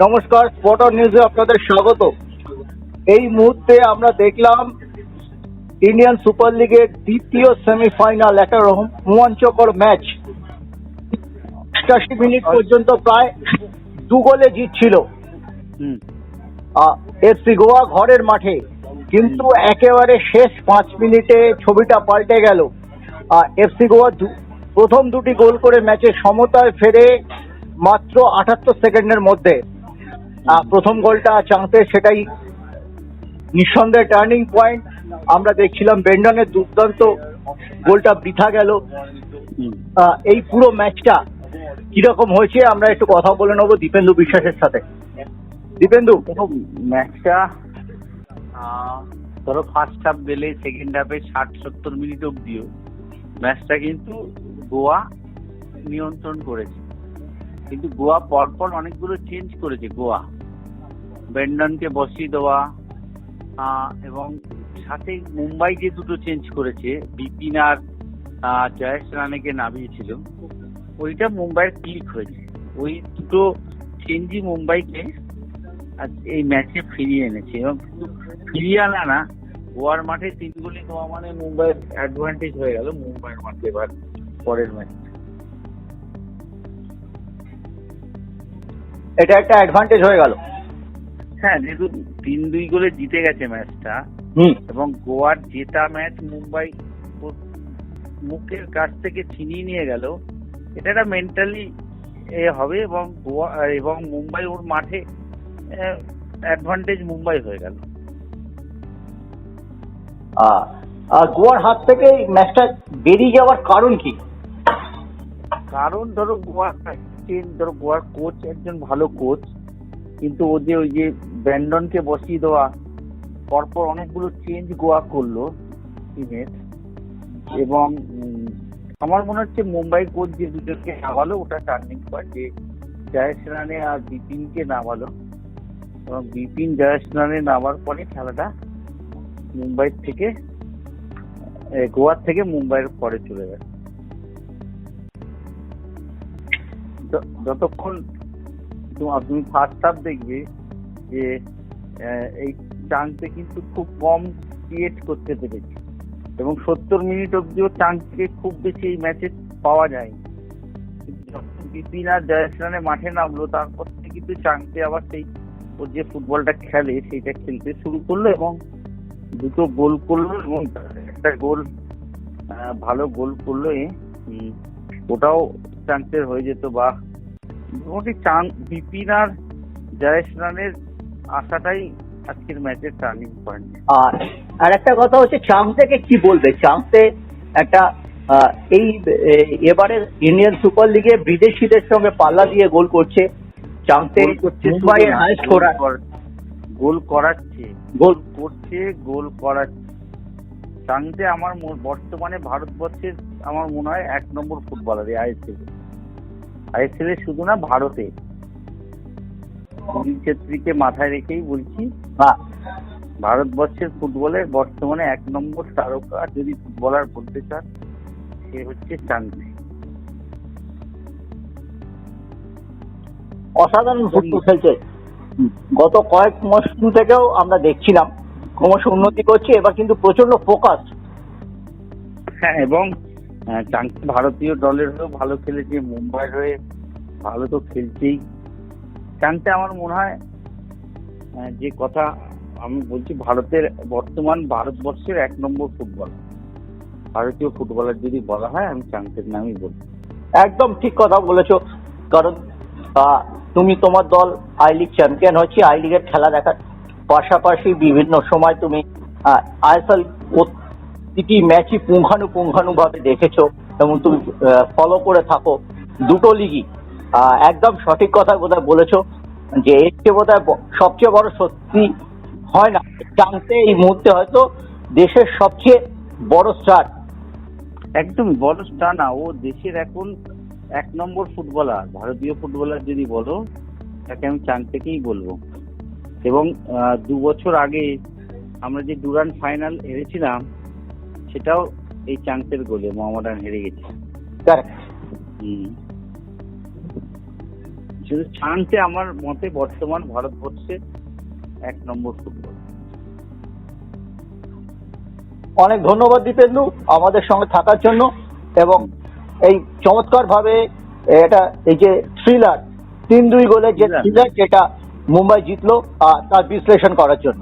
নমস্কার স্পটার নিউজে আপনাদের স্বাগত। এই মুহূর্তে আমরা দেখলাম ইন্ডিয়ান সুপার লিগের দ্বিতীয় সেমিফাইনাল একটা রোম- রোমাঞ্চকর ম্যাচ অষ্টাশি মিনিট পর্যন্ত প্রায় দু গোলে জিতছিল। এফসি গোয়া ঘরের মাঠে। কিন্তু একেবারে শেষ পাঁচ মিনিটে ছবিটা পাল্টে গেল। এফসি গোয়া প্রথম দুটি গোল করে ম্যাচে সমতায় ফেরে মাত্র আটাত্তর সেকেন্ডের মধ্যে। প্রথম গোলটা চাঁতে সেটাই নিঃসন্দেহে টার্নিং পয়েন্ট। আমরা দেখছিলাম বেন্ডনের দুর্দান্ত গোলটা বৃথা গেল। এই পুরো ম্যাচটা কীরকম হয়েছে আমরা একটু কথা বলে নেব দীপেন্দু বিশ্বাসের সাথে। দীপেন্দু। ম্যাচটা ধরো ফার্স্ট হাফ গেলে সেকেন্ড হাফে ষাট, সত্তর মিনিট অব্দিও ম্যাচটা কিন্তু গোয়া নিয়ন্ত্রণ করেছে। কিন্তু গোয়া পরপর অনেকগুলো চেঞ্জ করেছে, গোয়া। বেন্ডনকে বসিয়ে দেওয়া এবং সাথে মুম্বাই যে দুটো চেঞ্জ করেছে, বিপিন আর জয়েশ রানেকে নামিয়েছিল, ওইটা মুম্বাইয়ের ক্লিক হয়েছে। ওই দুটো চেঞ্জই মুম্বাইকে এই ম্যাচে ফিরিয়ে এনেছে। এবং ফিরিয়ে আনা না, গোয়ার মাঠে তিন গোলে গোয়া মানে মুম্বাইয়ের অ্যাডভান্টেজ হয়ে গেল মুম্বাইয়ের মাঠে এবার পরের ম্যাচ এটা একটা অ্যাডভান্টেজ হয়ে গেল। হ্যাঁ যেহেতু তিন দুই গোলে জিতে গেছে ম্যাচটা হুম। এবং গোয়ার জেতা ম্যাচ মুম্বাই মুখের কাছ থেকে ছিনিয়ে নিয়ে গেল এটা একটা মেন্টালি এ হবে এবং গোয়া এবং মুম্বাই ওর মাঠে অ্যাডভান্টেজ মুম্বাই হয়ে গেল। গোয়ার হাত থেকে ম্যাচটা বেরিয়ে যাওয়ার কারণ কি? কারণ ধরো গোয়া ধরো গোয়ার কোচ একজন ভালো কোচ কিন্তু ও যে ওই যে ব্যান্ডনকে বসিয়ে দেওয়া, পরপর অনেকগুলো চেঞ্জ গোয়া করল টিমের এবং আমার মনে হচ্ছে মুম্বাই কোচ যে দুজনকে নামালো, ওটা টার্নিং পয়েন্ট যে জয়েশ রানে আর বিপিনকে নামালো। এবং বিপিন জয়েশ রানে নামার পরে খেলাটা মুম্বাই থেকে গোয়ার থেকে মুম্বাইয়ের পরে চলে গেছে যতক্ষণ তুমি ফার্স্ট হাফ দেখবে যে এই চান্সে কিন্তু খুব কম ক্রিয়েট করতে পেরেছে। এবং সত্তর মিনিট অব্দিও চান্সকে খুব বেশি এই ম্যাচে পাওয়া যায়নি। যখন বিপিন আর জয়েশ রানে মাঠে নামলো, তারপর থেকে কিন্তু চান্সে আবার সেই ও যে ফুটবলটা খেলে, সেইটা খেলতে শুরু করল এবং দুটো গোল করল এবং একটা গোল ভালো গোল করল ওটাও চান্সের হয়ে যেত বা মোটামুটি চান বিপিন আর জয়েশ রানের আশাটাই আজকের ম্যাচের টার্নিং পয়েন্ট। আর আর একটা কথা হচ্ছে চাং থেকে কি বলবে? চাংতে একটা এই এ- এবারের ইন্ডিয়ান সুপার লিগে বিদেশিদের সঙ্গে পাল্লা দিয়ে গোল করছে। চাংতে গোল মুম্বাইয়ের হাইস্ট গোল স্কোরার গোল করাচ্ছে। গোল। করছে গোল করাচ্ছে। চাংতে আমার বর্তমানে ভারতবর্ষের আমার মনে হয় এক নম্বর ফুটবলার এই আইএসএল। আইএসএল শুধু না ভারতে। সুনীল ছেত্রীকে মাথায় রেখেই বলছি হ্যাঁ ভারতবর্ষের ফুটবলের বর্তমানে এক নম্বর তারকা যদি ফুটবলার বলতে চান সে হচ্ছে চান্দি অসাধারণ ফুটবল খেলছে। গত কয়েক মৌসুম থেকেও আমরা দেখছিলাম ক্রমশ উন্নতি করছে এবার কিন্তু প্রচণ্ড ফোকাস হ্যাঁ এবং আহ, চাংকি ভারতীয় দলের হয়েও ভালো খেলেছে মুম্বাইয়ের হয়ে ভালো তো খেলছেই। চাংতে আমার মনে হয় যে কথা আমি বলছি ভারতের বর্তমান ভারতবর্ষের এক নম্বর ফুটবলার ভারতীয় ফুটবলার যদি বলা হয় আমি চাংতের নামই বলব একদম ঠিক কথা বলেছ কারণ তুমি তোমার দল আই লিগ চ্যাম্পিয়ন হচ্ছে আই লিগের খেলা দেখার পাশাপাশি বিভিন্ন সময় তুমি আইএসএল প্রতিটি ম্যাচই পুঙ্খানুপুঙ্খানু ভাবে দেখেছ এবং তুমি ফলো করে থাকো। দুটো লিগই একদম সঠিক কথা বোধহয় বলেছ যে এর চেয়ে বোধহয় সবচেয়ে বড় সত্যি হয় না। জানতে এই মুহূর্তে হয়তো দেশের সবচেয়ে বড় স্টার একদম বড় স্টার না, ও দেশের এখন এক নম্বর ফুটবলার ভারতীয় ফুটবলার যদি বলো, তাকে আমি চান থেকেই বলব। এবং দু বছর আগে আমরা যে ডুরান ফাইনাল হেরেছিলাম সেটাও এই চান্সের গোলে মোহামেডান হেরে গেছে। কিন্তু চান্সে আমার মতে বর্তমান ভারতবর্ষে এক নম্বর ফুটবল অনেক ধন্যবাদ দীপেন্দু আমাদের সঙ্গে থাকার জন্য এবং এই চমৎকার ভাবে এটা এই যে থ্রিলার তিন দুই গোলের যে। থ্রিলার যেটা মুম্বাই জিতলো আর তার বিশ্লেষণ করার জন্য